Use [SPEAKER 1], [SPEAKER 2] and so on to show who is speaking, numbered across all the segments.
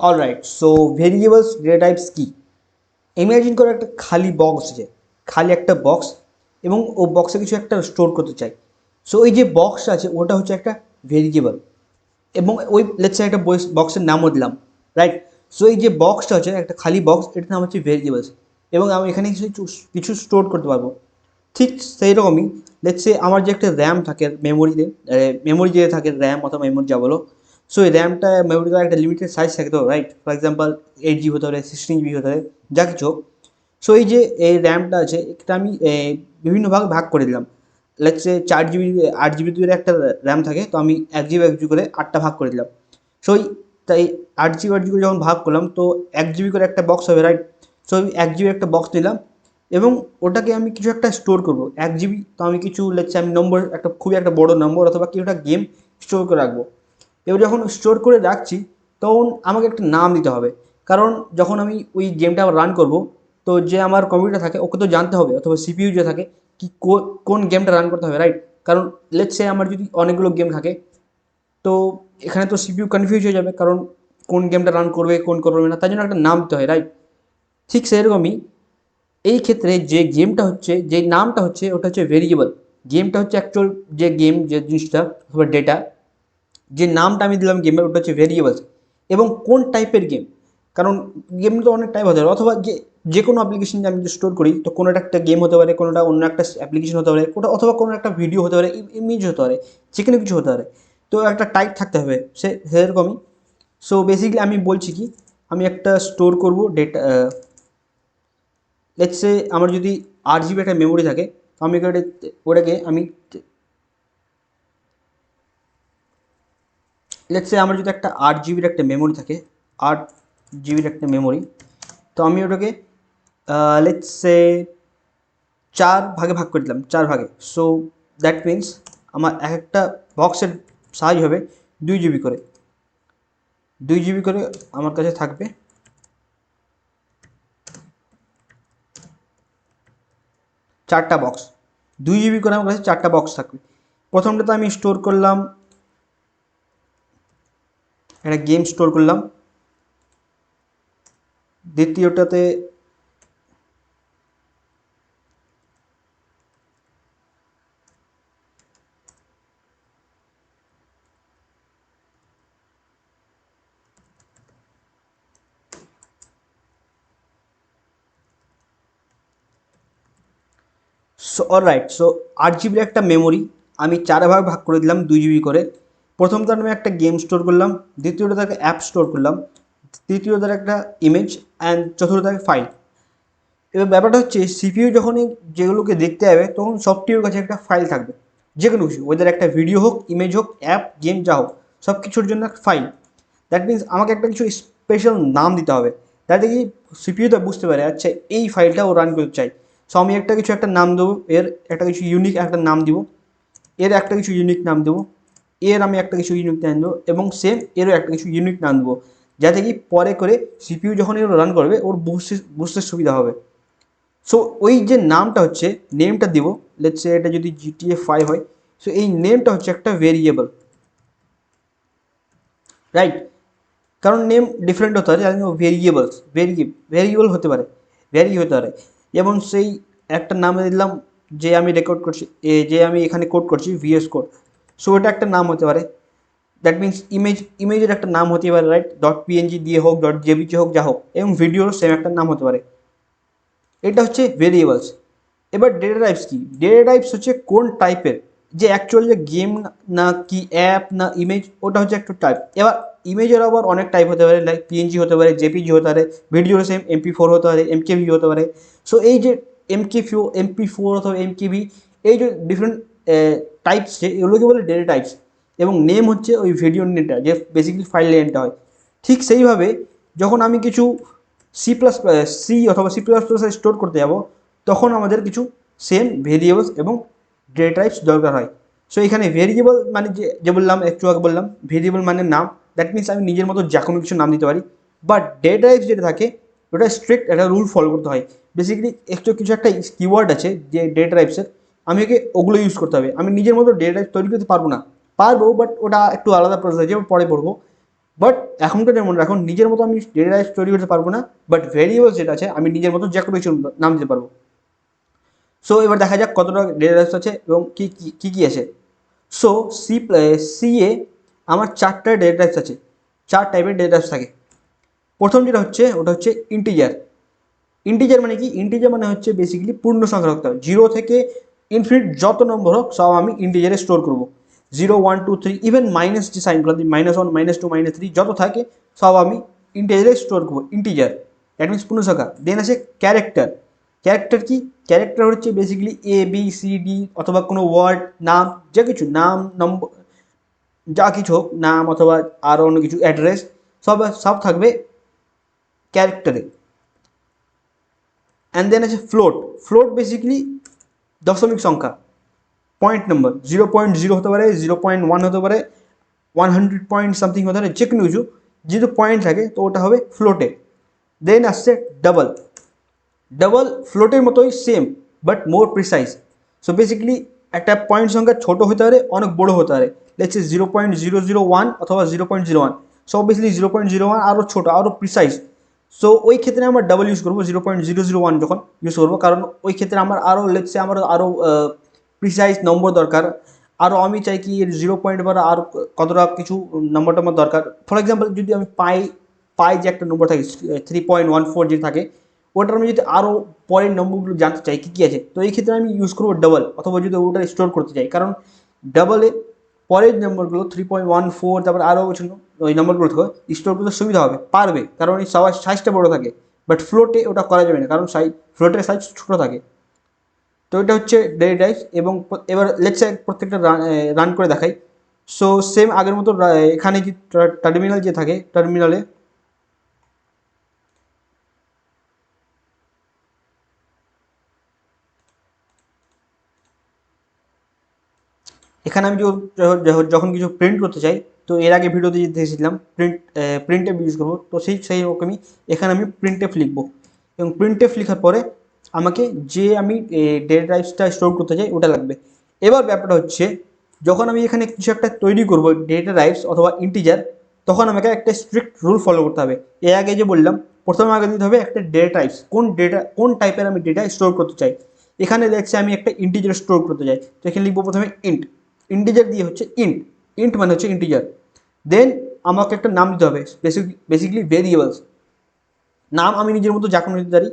[SPEAKER 1] Alright so variables data types কী? Imagine করো একটা খালি বক্স আছে, খালি একটা বক্স এবং ও বক্সে কিছু একটা স্টোর করতে চাই সো ওই যে বক্স আছে, ওটা হচ্ছে একটা ভেরিয়েবল এবং ওই লেটসে একটা বক্সের নামও দিলাম রাইট সো এই যে বক্সটা হচ্ছে একটা খালি বক্স এটার নাম হচ্ছে ভেরিয়েবলস এবং আমি এখানে কিছু কিছু স্টোর করতে পারব। ঠিক সেই রকমই লেটসে আমার যে একটা র্যাম থাকে মেমোরিতে মেমোরি যে থাকে র্যাম অথবা মেমোরি যা বলো সো এই র্যামটা মেমোরিটা একটা লিমিটেড সাইজ থাকে তো right for example eight GB হতে পারে সিক্সটিন জিবি হতে পারে, যা কিছু সো এই যে এই র্যামটা আছে, এটা আমি বিভিন্ন ভাগে ভাগ করে দিলাম। লেটসে চার জিবি আট জিবি দুই একটা র্যাম থাকে, তো আমি এক জিবি এক জিবি করে আটটা ভাগ করে দিলাম। সো তাই আট জিবি আট জিবি যখন ভাগ করলাম, তো এক জিবি করে একটা বক্স হবে রাইট সো আমি এক জিবি একটা বক্স নিলাম এবং ওটাকে আমি কিছু একটা স্টোর করব। এক জিবি তো আমি কিছু লেটসে আমি নম্বর একটা খুবই একটা বড় নম্বর অথবা কিছু একটা গেম স্টোর করে রাখব। এবার যখন স্টোর করে রাখছি, তখন আমাকে একটা নাম দিতে হবে। কারণ যখন আমি ওই গেমটা রান করব, তো যে আমার কম্পিউটার থাকে, ওকে তো জানতে হবে, অথবা সিপিইউ যে থাকে, কি কোন গেমটা রান করতে হবে রাইট কারণ লেটসে আমার যদি অনেকগুলো গেম থাকে, তো এখানে তো সিপিইউ কনফিউজ হয়ে যাবে, কারণ কোন গেমটা রান করবে, কোন করবে না, তার জন্য একটা নাম দিতে হয় রাইট ঠিক সেরকমই এই ক্ষেত্রে যে গেমটা হচ্ছে, যে নামটা হচ্ছে, ওটা হচ্ছে ভেরিয়েবল গেমটা হচ্ছে অ্যাকচুয়াল যে গেম যে জিনিসটা, অথবা ডেটা যে নামটা আমি দিলাম গেমের ওটা হচ্ছে ভেরিয়েবলস এবং কোন টাইপের গেম কারণ গেম তো অনেক টাইপ হতে পারে। অথবা যে যে কোনো অ্যাপ্লিকেশন আমি স্টোর করি, তো কোনোটা একটা গেম হতে পারে কোনোটা অন্য একটা অ্যাপ্লিকেশন হতে পারে কোটা অথবা কোনো একটা ভিডিও হতে পারে ইমেজ হতে পারে, যে কোনো কিছু হতে পারে। তো একটা টাইপ থাকতে হবে, সে, সেরকমই। সো বেসিক্যালি আমি বলছি কি, আমি একটা স্টোর করব ডেটা লেটসে আমার যদি আট জিবি একটা মেমোরি থাকে, তো আমি ওটাকে আমি লেটসে আমার যদি একটা আট জিবির একটা মেমোরি থাকে, আট জিবির একটা মেমোরি তো আমি ওটাকে লেটসে চার ভাগে ভাগ করে দিলাম, চার ভাগে। সো দ্যাট মিন্স আমার এক একটা বক্সের সাইজ হবে দুই জিবি করে। দুই জিবি করে আমার কাছে থাকবে চারটা বক্স দুই জিবি করে আমার কাছে চারটা বক্স থাকবে। প্রথমটাতে আমি স্টোর করলাম একটা গেম স্টোর করলাম। দ্বিতীয়টাতে সো অলরাইট সো আট জিবির একটা মেমোরি আমি চার ভাগ ভাগ করে দিলাম দুই জিবি করে। প্রথমটা আমি একটা গেম স্টোর করলাম দ্বিতীয়টাতে একটা অ্যাপ স্টোর করলাম, তৃতীয়টার একটা ইমেজ অ্যান্ড চতুর্থটাকে ফাইল এবার ব্যাপারটা হচ্ছে সিপিইউ যখনই যেগুলোকে দেখতে যাবে, তখন সফটওয়্যার কাছে একটা ফাইল থাকবে। যে কোনো কিছু ওদের একটা ভিডিও হোক ইমেজ হোক অ্যাপ গেম যা হোক সব কিছুর জন্য একটা ফাইল দ্যাট মিন্স আমাকে একটা কিছু স্পেশাল নাম দিতে হবে। যাতে কি সিপিইউটা বুঝতে পারে আচ্ছা এই ফাইলটা ও রান করতে চাই। সো আমি একটা কিছু একটা নাম দেবো, এর একটা কিছু ইউনিক একটা নাম দিব, এর একটা কিছু ইউনিক নাম দেবো। এর আমি একটা কিছু ইউনিক নাম দেবো এবং সেম এরও একটা কিছু ইউনিক নাম দেবো যাতে কি পরে করে সিপিইউ যখন এর রান করবে, ওর বুঝতে বুঝতে সুবিধা হবে। সো ওই যে নামটা হচ্ছে নেমটা দিব লেটস সে এটা যদি জিটিএ ফাইভ হয় সো এই নেমটা হচ্ছে একটা ভেরিয়েবল রাইট কারণ নেম ডিফারেন্ট হতে পারে যেমন ভেরিয়েবলস ভেরিয়ে ভেরিয়েবল হতে পারে ভ্যারি হতে পারে। যেমন সেই একটা নাম দিলাম, যে আমি রেকর্ড করছি যে আমি এখানে কোড করছি ভিএস কোড সো ওটা একটা নাম হতে পারে। দ্যাট মিন্স ইমেজ ইমেজের একটা নাম হতে পারে রাইট ডট পিএনজি দিয়ে হোক ডট জেবিজি হোক, যা হোক। এবং ভিডিওর সেম একটা নাম হতে পারে। এটা হচ্ছে ভেরিয়েবলস এবার ডেটা টাইপস কি? ডেটা টাইপস হচ্ছে কোন টাইপের যে অ্যাকচুয়াল যে গেম না কি অ্যাপ না ইমেজ ওটা হচ্ছে একটা টাইপ এবার ইমেজের আবার অনেক টাইপ হতে পারে লাইক পিএনজি হতে পারে জেপিজি হতে পারে ভিডিওর সেম এমপি ফোর হতে পারে এমকেভি হতে পারে। সো এই যে এম এমকে ফিও এমপি ফোর অথবা এমকেভি এই যে ডিফারেন্ট টাইপস এগুলোকে বলে ডেটা টাইপস এবং নেম হচ্ছে ওই ভিডিও নেমটা যে বেসিক্যালি ফাইল নেমটা হয়। ঠিক সেইভাবে যখন আমি কিছু সি প্লাস সি অথবা সি প্লাস প্লাসে স্টোর করতে যাব, তখন আমাদের কিছু সেম ভেরিয়েবলস এবং ডেটা টাইপস দরকার হয়। সো এখানে ভেরিয়েবল মানে যে যে বললাম একটু আগে বললাম ভেরিয়েবল মানে নাম। দ্যাট মিনস আমি নিজের মতো যে কোনো কিছু নাম দিতে পারি। বাট ডেটা টাইপস যেটা থাকে, ওটা স্ট্রিক্ট একটা রুল ফলো করতে হয়। বেসিক্যালি একটু কিছু একটা কিওয়ার্ড আছে যে ডেটা টাইপসের আমি ওকে ওগুলো ইউজ করতে হবে। আমি নিজের মতো ডেটা তৈরি করতে পারব না। পারব বাট ওটা একটু আলাদা প্রসেস আছে পরে পড়ব। বাট এখনকার মনে রাখুন নিজের মতো আমি ডেটা তৈরি করতে পারব না বাট ভেরিয়েবলস যেটা আছে, আমি নিজের মতো যে কোনো কিছু নাম দিতে পারব। সো এবার দেখা যাক কতটা ডেটা টাইপস আছে এবং কী কী কী আছে। সো সি সি এ আমার চারটা ডেটা টাইপস আছে। চার টাইপের ডেটা থাকে। প্রথম যেটা হচ্ছে, ওটা হচ্ছে ইন্টিজার ইন্টিজার মানে কি? ইন্টিজার মানে হচ্ছে বেসিক্যালি পূর্ণ সংখ্যা রাখতে হবে। জিরো থেকে ইনফিনিট যত নম্বর হোক, সব আমি ইন্টিজারে স্টোর করব। Zero one two three even minus যে সাইনগুলো minus one minus two minus three যত থাকে, সব আমি ইন্টিজারে স্টোর করব। ইন্টিজার দ্যাট মিনস পূর্ণ সংখ্যা দেন আছে ক্যারেক্টার ক্যারেক্টার কি? ক্যারেক্টার হচ্ছে basically A B C D অথবা কোনো ওয়ার্ড নাম, যে কিছু, নাম নম্বর যা কিছু হোক, নাম অথবা আরও অন্য কিছু অ্যাড্রেস সব সব থাকবে ক্যারেক্টারে অ্যান্ড দেন আছে ফ্লোট ফ্লোট বেসিক্যালি দশমিক সংখ্যা point number zero point zero হতে পারে জিরো পয়েন্ট ওয়ান হতে পারে ওয়ান হান্ড্রেড পয়েন্ট সামথিং হতে পারে যে কোনো কিছু যেহেতু পয়েন্ট থাকে তো ওটা হবে ফ্লোটে দেন আসছে ডাবল ডাবল ফ্লোটের মতোই same but more precise so basically একটা পয়েন্ট সংখ্যা ছোটো হতে পারে অনেক বড়ো হতে পারে let's zero point zero zero one অথবা zero point zero one so obviously zero point zero one আরও ছোটো আরও প্রিসাইজ সো ওই ক্ষেত্রে আমরা ডাবল ইউজ করব zero point zero zero one যখন ইউজ করব। কারণ ওই ক্ষেত্রে আমার আরও লেগছে আমার আরও প্রিসাইজ নম্বর দরকার। আরও আমি চাই কি জিরো পয়েন্ট বা আর কতটা কিছু নম্বর টম্বর দরকার। ফর এক্সাম্পল যদি আমি পাই পাই যে একটা নম্বর থাকে থ্রি পয়েন্ট ওয়ান ফোর যে থাকে, ওটার আমি যদি আরও পরের নম্বরগুলো জানতে চাই, কী কী আছে, তো এই ক্ষেত্রে আমি ইউজ করব ডাবল অথবা যদি ওটা স্টোর করতে চাই। কারণ ডাবলে পরের নম্বরগুলো থ্রি পয়েন্ট ওয়ান ফোর তারপর আরও ওই নম্বরগুলো স্টোর করতে সুবিধা হবে, পারবে, কারণ এই সবার সাইজটা বড়ো থাকে বাট ফ্লোটে ওটা করা যাবে না, কারণ সাইজ ফ্লোটের সাইজ ছোটো থাকে। তো এটা হচ্ছে ডেলি টাইপস এবং এবার লেটসে প্রত্যেকটা রান করে দেখাই। সো সেম আগের মতো এখানে যে টার্মিনাল যে থাকে টার্মিনালে এখানে আমি যখন কিছু প্রিন্ট করতে চাই তো এর আগে ভিডিওতে দেখেছিলাম প্রিন্ট প্রিন্টে ইউজ করব, তো সেই সেই রকমই এখানে আমি প্রিন্টেফ লিখব। এবং প্রিন্টেফ লেখার পরে আমাকে যে আমি ডেটা টাইপসটা স্টোর করতে চাই, ওটা লাগবে। এবার ব্যাপারটা হচ্ছে, যখন আমি এখানে কিছু একটা তৈরি করব ডেটা টাইপস অথবা ইন্টিজার তখন আমাকে একটা স্ট্রিক্ট রুল ফলো করতে হবে। এর আগে যে বললাম, প্রথমে আগে দিতে হবে একটা ডেটা টাইপস কোন ডেটা কোন টাইপের আমি ডেটা স্টোর করতে চাই। এখানে দেখছি আমি একটা ইন্টিজার স্টোর করতে চাই। তো এখানে লিখব প্রথমে ইন্ট ইন্টিজার দিয়ে হচ্ছে ইন্ট ইন্ট মানে হচ্ছে ইন্টিজার দেন আমাকে একটা নাম দিতে হবে বেসিক্যালি ভেরিয়েবলস নাম আমি নিজের মতো যা কোনো দিতে পারি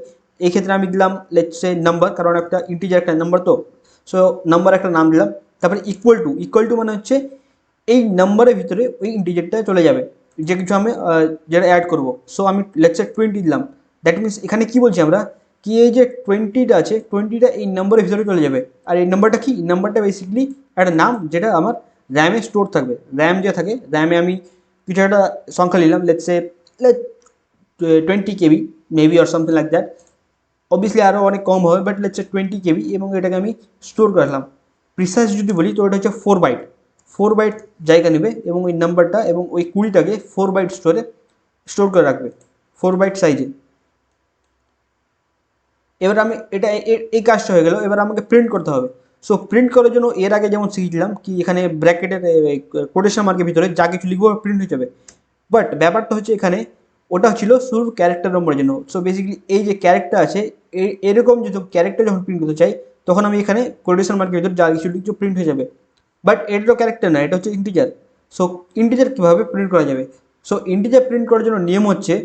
[SPEAKER 1] এই ক্ষেত্রে আমি দিলাম লেটসে নাম্বার কারণ একটা ইন্টিজার একটা নাম্বার তো। সো নাম্বার একটা নাম দিলাম, তারপরে ইকুয়াল টু ইকুয়াল টু মানে হচ্ছে এই নাম্বারের ভিতরে ওই ইন্টিজারটা চলে যাবে। যে কিছু আমি যেটা অ্যাড করব। সো আমি লেটসে টোয়েন্টি দিলাম। দ্যাট মিনস এখানে কি বলছি আমরা? কি এই যে টোয়েন্টিটা আছে টোয়েন্টিটা এই নাম্বারের ভিতরে চলে যাবে। আর এই নাম্বারটা কি? নাম্বারটা বেসিক্যালি একটা নাম, যেটা আমার র্যামে স্টোর থাকবে। র্যাম যে থাকে র্যামে আমি কিছু একটা সংখ্যা নিলাম let's say let twenty KB maybe or something like that obviously আরও অনেক কম হবে বাট লেটসে টোয়েন্টি কেবি এবং এটাকে আমি স্টোর করলাম প্রিসাইজ যদি বলি, তো এটা হচ্ছে ফোর বাইট ফোর বাইট জায়গা নেবে, এবং ওই নাম্বারটা এবং ওই কুড়িটাকে ফোর বাইট স্টোরে স্টোর করে রাখবে ফোর বাইট সাইজে এবার আমি, এটা, এ- এই কাজটা হয়ে গেল। এবার আমাকে প্রিন্ট করতে হবে। সো প্রিন্ট করার জন্য এর আগে যেমন শিখেছিলাম কি এখানে ব্র্যাকেটের কোটেশন মার্কের ভিতরে যা কিছু লিখব প্রিন্ট হয়ে যাবে। বাট ব্যাপারটা হচ্ছে এখানে ওটা ছিল শুধু ক্যারেক্টার নম্বরের জন্য। সো বেসিক্যালি এই যে ক্যারেক্টার আছে এরকম যদি ক্যারেক্টার যখন প্রিন্ট করতে চাই, তখন আমি এখানে কোটেশন মার্কের ভিতরে যা কিছু লিখছো প্রিন্ট হয়ে যাবে। বাট এটা তো ক্যারেক্টার না, এটা হচ্ছে ইন্টিজার সো ইন্টিজার কীভাবে প্রিন্ট করা যাবে? সো ইন্টিজার প্রিন্ট করার জন্য নিয়ম হচ্ছে,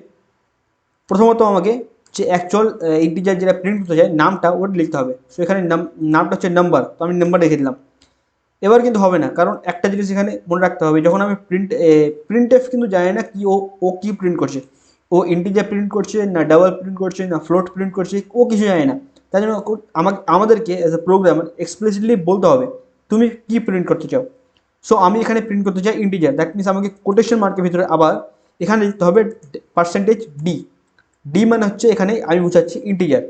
[SPEAKER 1] প্রথমত আমাকে যে অ্যাকচুয়াল ইন্টিজার যেটা প্রিন্ট করতে চাই, নামটা ওটা লিখতে হবে। সো এখানে নাম নামটা হচ্ছে নাম্বার তো আমি নাম্বার রেখে দিলাম। এবার কিন্তু হবে না, কারণ একটা জিনিস এখানে মনে রাখতে হবে, যখন আমি প্রিন্ট প্রিন্ট এফ কিন্তু জানি না কি ও ও কী প্রিন্ট করছে। ও ইন্টিজার প্রিন্ট করছে, না ডাবল প্রিন্ট করছে, না ফ্লোট প্রিন্ট করছে, ও কিছু জানে না। তাই জন্য আমাকে, আমাদেরকে অ্যাজ এ প্রোগ্রামার এক্সপ্লিসিটলি বলতে হবে, তুমি কি প্রিন্ট করতে চাও? সো আমি এখানে প্রিন্ট করতে চাই ইন্টিজার দ্যাট মিনস আমাকে কোটেশন মার্কের ভিতরে আবার এখানে লিখতে হবে পার্সেন্টেজ ডি ডি মানে হচ্ছে এখানে আমি বুঝাচ্ছি ইন্টিজার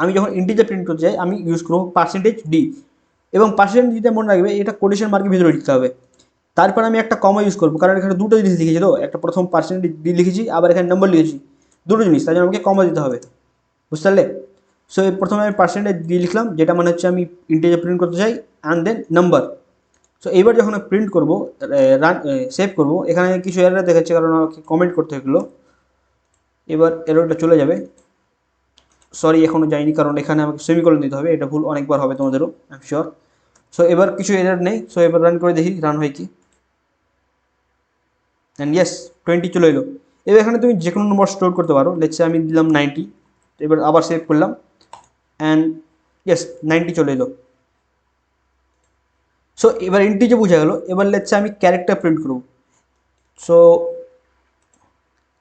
[SPEAKER 1] আমি যখন ইন্টিজার প্রিন্ট করতে চাই আমি ইউজ করব পার্সেন্টেজ ডি এবং পার্সেন্টেজ ডিটা মনে রাখবে, এটা কোটেশন মার্কের ভিতরে লিখতে হবে। তারপর আমি একটা কমা ইউজ করব, কারণ এখানে দুটো জিনিস লিখেছি তো। একটা প্রথম পার্সেন্টেজ ডি লিখেছি, আবার এখানে নম্বর লিখেছি। দুটো জিনিস, তাই জন্য আমাকে কমা দিতে হবে। বুঝতে পারলে? সো প্রথমে আমি পার্সেন্টেজ ডি লিখলাম, যেটা মানে হচ্ছে আমি ইন্টিজার প্রিন্ট করতে চাই অ্যান্ড দেন নাম্বার সো এইবার যখন প্রিন্ট করব রান সেভ করব, এখানে কিছু এরর দেখাচ্ছে, কারণ আমাকে কমেন্ট করতে হলো এবার এররটা চলে যাবে। সরি এখনও যায়নি, কারণ এখানে আমাকে সেমিকলন দিতে হবে। এটা ভুল অনেকবার হবে তোমাদেরও আই শিওর সো এবার কিছু এরর নেই। সো এবার রান করে দেখি রান হয় কি? অ্যান্ড ইয়েস টোয়েন্টি চলে এলো। এবার এখানে তুমি যে কোনো নম্বর স্টোর করতে পারো। লেটসে আমি দিলাম নাইনটি এবার আবার সেভ করলাম। অ্যান্ড ইয়েস নাইনটি চলে এলো। সো এবার ইন্টিজে বোঝা গেলো। এবার লেটসে আমি ক্যারেক্টার প্রিন্ট করব। সো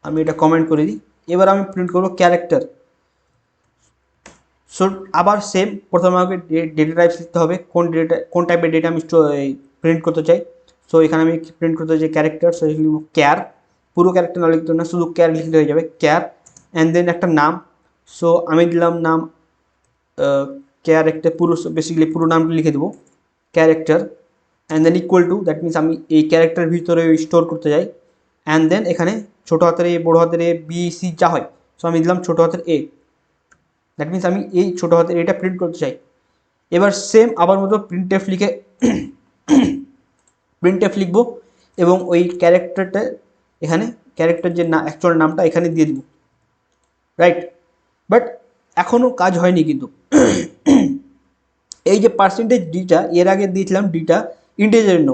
[SPEAKER 1] আমি এটা কমেন্ট করে দিই। এবার আমি প্রিন্ট করব ক্যারেক্টার সো আবার সেম প্রথমে আমাকে ডেটা টাইপস লিখতে হবে, কোন ডেটা কোন টাইপের ডেটা আমি প্রিন্ট করতে চাই। সো এখানে আমি প্রিন্ট করতে চাই ক্যারেক্টার সো লিখব ক্যার পুরো ক্যারেক্টার না লিখতে না, শুধু ক্যার লিখতে হয়ে যাবে ক্যার অ্যান্ড দেন একটা নাম। সো আমি দিলাম নাম ক্যারেক্টার পুরো বেসিক্যালি পুরো নামটা লিখে দেবো character and then equal to that means আমি এই ক্যারেক্টার ভিতরে স্টোর করতে যাই অ্যান্ড দেন এখানে ছোটো হাতের এ বড়ো হাতের এ বি সি যা হয় সো আমি দিলাম ছোটো হাতের এ দ্যাট মিনস আমি এই ছোটো হাতের এটা প্রিন্ট করতে চাই। এবার সেম আবার মতো প্রিন্ট এফ লিখে প্রিন্ট এফ লিখব এবং ওই ক্যারেক্টারটা এখানে ক্যারেক্টার যে না অ্যাকচুয়াল নামটা এখানে দিয়ে দিব। রাইট বাট এখনও কাজ হয়নি কিন্তু। এই যে পার্সেন্টেজ ডিটা এর আগে দিয়েছিলাম ডিটা ইন্টেজের জন্য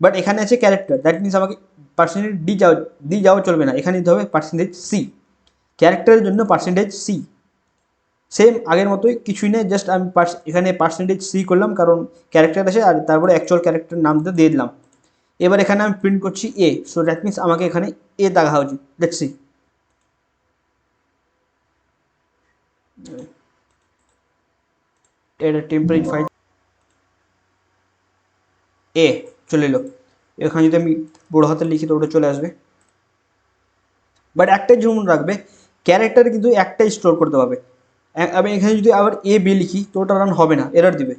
[SPEAKER 1] বাট এখানে আছে ক্যারেক্টার দ্যাট মিনস আমাকে পার্সেন্টেজ ডি যাও ডি যাওয়া চলবে না। এখানে দিতে হবে পার্সেন্টেজ সি ক্যারেক্টারের জন্য পার্সেন্টেজ সি সেম আগের মতোই কিছুই নেই জাস্ট আমি এখানে পার্সেন্টেজ সি করলাম, কারণ ক্যারেক্টার আছে, আর তারপরে অ্যাকচুয়াল ক্যারেক্টার নামটা দিয়ে দিলাম। এবার এখানে আমি প্রিন্ট করছি এ সো দ্যাট মিনস আমাকে এখানে এ দেখা উচিত লেটস সি এটা টেম্পারেট ফাইল এ চলে এলো। এখানে যদি আমি বড়ো হাতে লিখি, তো ওটা চলে আসবে। বাট একটাই যেমন রাখবে ক্যারেক্টার কিন্তু একটাই স্টোর করতে পারবে আমি এখানে যদি আবার এ বি লিখি, তো ওটা রান হবে না এরার দিবে।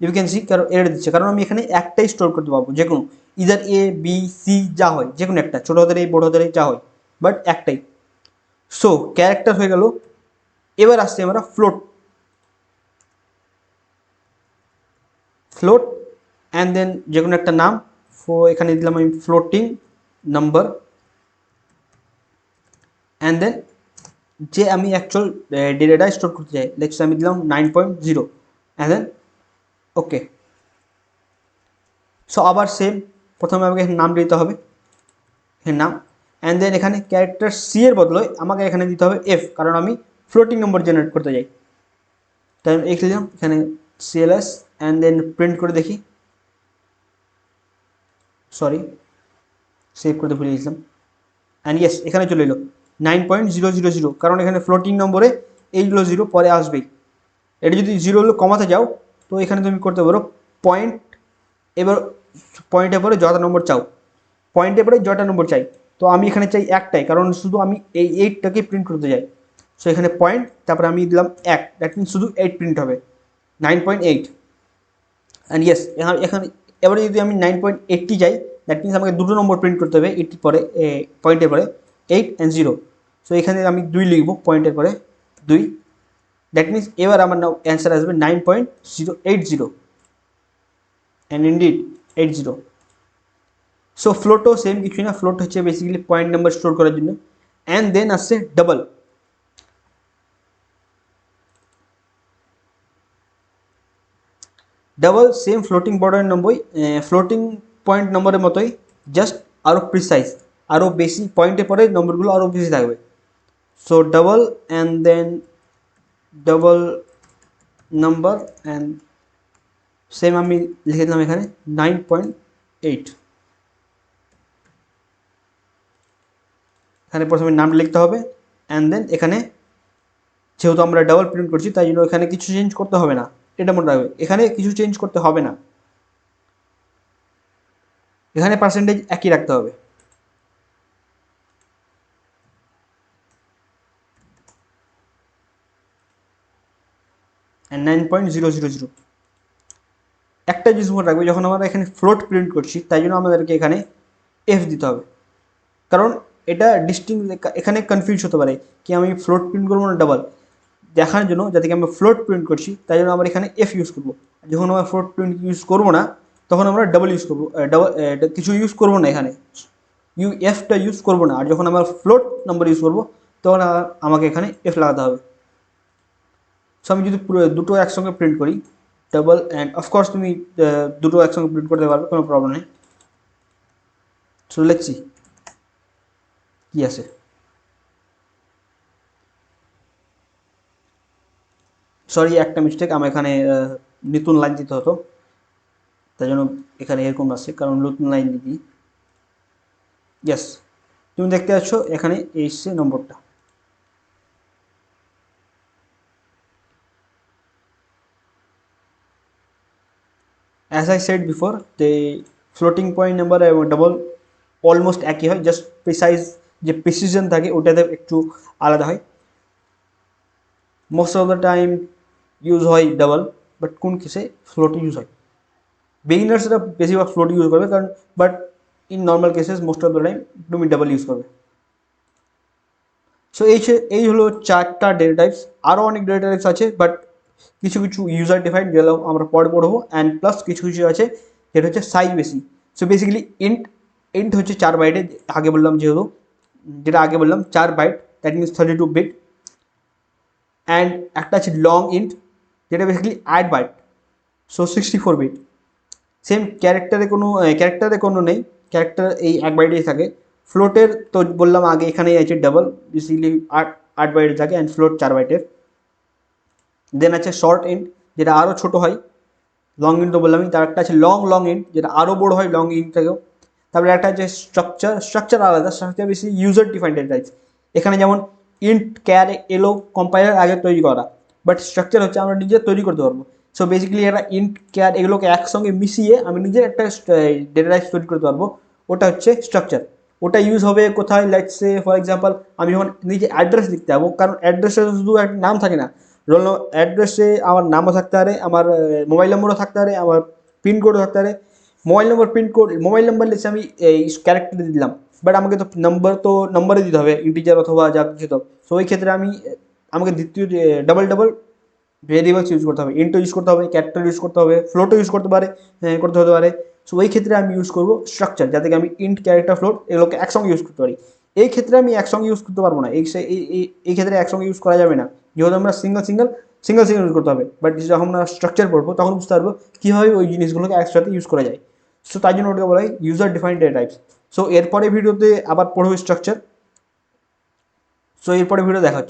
[SPEAKER 1] ইউ ক্যান সি কারণ এরার দিচ্ছে, কারণ আমি এখানে একটাই স্টোর করতে পারব, যে কোনো ইদার এ বি সি যা হয়, যে কোনো একটা, ছোটো হাতের এই বড়ো হাতের যা হয় বাট একটাই। সো ক্যারেক্টার হয়ে গেল, এবার আসছে আমরা ফ্লোট ফ্লোট অ্যান্ড দেন যে কোনো একটা নাম এখানে দিলাম আমি ফ্লোটিং নাম্বার অ্যান্ড দেন যে আমি অ্যাকচুয়াল ডেটাটা স্টোর করতে চাই লেটস আমি দিলাম nine point zero and then okay so আবার সেম প্রথমে আমাকে নাম দিতে হবে হ্যাঁ নাম অ্যান্ড দেন এখানে ক্যারেক্টার সি এর বদলে আমাকে এখানে দিতে হবে এফ কারণ আমি ফ্লোটিং নম্বর জেনারেট করতে যাই তাই এখানে এখানে সিএলএস অ্যান্ড দেন প্রিন্ট করে দেখি। সরি সেভ করতে ভুলে গেছিলাম অ্যান্ড ইয়েস এখানে চলে এলো। Nine point zero zero zero কারণ এখানে ফ্লোটিং নম্বরে এইগুলো জিরো পরে আসবেই। এটা যদি জিরোগুলো কমাতে যাও, তো এখানে তুমি করতে পারো পয়েন্ট এবার পয়েন্টের পরে যটা নম্বর চাও। পয়েন্টের পরে যটা নম্বর চাই। তো আমি এখানে চাই একটাই, কারণ শুধু আমি এই এইটটাকে প্রিন্ট করতে যাই সো এখানে পয়েন্ট তারপরে আমি দিলাম এক। দ্যাট মিনস শুধু এইট প্রিন্ট হবে। Nine point eight and yes এখানে এবারে যদি আমি নাইন পয়েন্ট এইটটি যাই দ্যাট মিনস আমাকে দুটো নম্বর প্রিন্ট করতে হবে এইটটির পরে পয়েন্টের পরে এইট অ্যান্ড জিরো সো এখানে আমি দুই লিখব পয়েন্টের পরে, দুই। দ্যাট মিনস এবার আমার নাও অ্যান্সার আসবে nine point zero eight zero and indeed eight zero so ফ্লোটও same কিছুই না ফ্লোট হচ্ছে বেসিক্যালি পয়েন্ট নাম্বার স্টোর করার জন্য। অ্যান্ড দেন আসছে ডাবল ডাবল সেম ফ্লোটিং বর্ডারের নম্বরই ফ্লোটিং পয়েন্ট নম্বরের মতোই জাস্ট আরও প্রিসাইজ আরও বেশি পয়েন্টের পরে নম্বরগুলো আরও বেশি থাকবে। So double and then double number and same আমি লিখে দিলাম এখানে নাইন পয়েন্ট এইট এখানে প্রথমে নামটা লিখতে হবে অ্যান্ড দেন এখানে যেহেতু আমরা ডাবল প্রিন্ট করছি, তাই জন্য এখানে কিছু চেঞ্জ করতে হবে না। এটা মনে রাখবে। এখানে কিছু চেঞ্জ করতে হবে না। এখানে পার্সেন্টেজ একই রাখতে হবে। Nine point zero zero zero একটা জিনিস মনে রাখবে, যখন আমরা এখানে ফ্লোট প্রিন্ট করছি, তাই জন্য আমাদেরকে এখানে এফ দিতে হবে। কারণ এটা ডিস্টিং এখানে কনফিউজ হতে পারে, কি আমি ফ্লোট প্রিন্ট করব না ডাবল দেখানোর জন্য, যাতে কি আমরা ফ্লোট প্রিন্ট করছি, তাই জন্য আমরা এখানে এফ ইউজ করব। যখন আমরা ফ্লোট প্রিন্ট ইউজ করব না, তখন আমরা ডাবল ইউজ করব ডাবল কিছু ইউজ করব না এখানে। ইউ এফটা ইউজ করব না, আর যখন আমরা ফ্লোট নাম্বার ইউজ করব, তখন আমাকে এখানে এফ লাগাতে হবে। সো আমি যদি দুটো একসঙ্গে প্রিন্ট করি ডাবল অ্যান্ড অফকোর্স তুমি দুটো একসঙ্গে প্রিন্ট করতে পারবে, কোনো প্রবলেম নেই। সো লিখছি কি আছে? সরি একটা মিস্টেক আমার এখানে নতুন লাইন দিতে হতো। তাই জন্য এখানে এরকম আসছে কারণ নতুন লাইন দিই। ইয়েস তুমি দেখতে পাচ্ছ, এখানে এসছে নম্বরটা। অ্যাজ আই সেড বিফোর যে ফ্লোটিং পয়েন্ট নাম্বার এবং ডাবল অলমোস্ট একই হয় জাস্ট প্রিসাইজ যে প্রিসিশন থাকে, ওটাতে একটু আলাদা হয়। Most of the time use হয় ডাবল বাট কোন কেসে ফ্লোট ইউজ হয়? বিগিনার্সরা বেশিরভাগ ফ্লোট ইউজ করবে, কারণ but in normal cases most of the time তুমি ডাবল ইউজ করবে। সো এই এই হলো চারটা ডেটা টাইপস আরও অনেক ডেটা টাইপস আছে বাট কিছু কিছু ইউজার ডিফাইন্ড যেগুলো আমরা পরে পড়ব অ্যান্ড প্লাস কিছু কিছু আছে, যেটা হচ্ছে সাইজ বেশি। সো বেসিক্যালি ইন্ট ইন্ট হচ্ছে চার বাইটে আগে বললাম যেহেতু, যেটা আগে বললাম, চার byte that means thirty two bit and একটা আছে লং ইন্ট যেটা বেসিক্যালি আট byte so sixty four bit same ক্যারেক্টারে কোনো ক্যারেক্টারে কোনো নেই ক্যারেক্টার এই এক বাইটেই থাকে। ফ্লোটের তো বললাম আগে এখানেই আছে ডাবল বেসিক্যালি আট আট বাইটে থাকে অ্যান্ড ফ্লোট চার বাইটের দেন আছে শর্ট ইন্ট যেটা আরও ছোটো হয়। লং ইন্ট তো বললামই, তার একটা আছে লং লং ইন্ট যেটা আরও বড় হয় লং ইন্ট থেকেও। তারপরে একটা আছে স্ট্রাকচার স্ট্রাকচার আলাদা স্ট্রাকচার বেশি ইউজার ডিফাইন্ড টাইপস এখানে যেমন ইন্ট ক্যার এলো কম্পাইলার আগে তৈরি করা। বাট স্ট্রাকচার হচ্ছে আমরা নিজে তৈরি করতে পারব। সো বেসিক্যালি একটা ইন্ট ক্যার এগুলোকে একসঙ্গে মিশিয়ে আমি নিজের একটা ডেটা টাইপস তৈরি করতে পারব। ওটা হচ্ছে স্ট্রাকচার ওটা ইউজ হবে কোথায়? লেটস সে ফর এক্সাম্পল আমি যখন নিজে অ্যাড্রেস লিখতে যাব, কারণ অ্যাড্রেসে শুধু একটা নাম থাকে না। রোল অ্যাড্রেসে আমার নামও থাকতে পারে, আমার মোবাইল নম্বরও থাকতে পারে, আমার পিনকোডও থাকতে পারে। Mobile number pincode mobile number লিখে আমি এই ক্যারেক্টার দিলাম। বাট আমাকে তো নম্বর তো নম্বরে দিতে হবে ইন্টিজার অথবা যা কিছু তো। সো ওই ক্ষেত্রে আমি আমাকে দ্বিতীয় ডাবল ডাবল ভেরিয়েবলস ইউজ করতে হবে ইন্টো ইউজ করতে হবে ক্যারেক্টার ইউজ করতে হবে ফ্লোটও ইউজ করতে পারে হ্যাঁ, করতে হতে পারে। সো ওই ক্ষেত্রে আমি ইউজ করব স্ট্রাকচার যাতে আমি ইন্ট ক্যারেক্টার ফ্লোট এগুলোকে একসঙ্গে ইউজ করতে পারি। এই ক্ষেত্রে আমি একসঙ্গে ইউজ করতে পারব না। এই এই- এই- এই ক্ষেত্রে একসঙ্গে ইউজ করা যাবে না। যেহেতু আমরা single single single single use করতে হবে। বাট যখন আমরা স্ট্রাকচার পড়ব তখন বুঝতে পারব কীভাবে ওই জিনিসগুলোকে একসাথে ইউজ করা যায়। সো তাই জন্য ওটাকে বলা হয় user defined data types so এরপরে ভিডিওতে আবার পড়ব স্ট্রাকচার সো এরপরে ভিডিও দেখা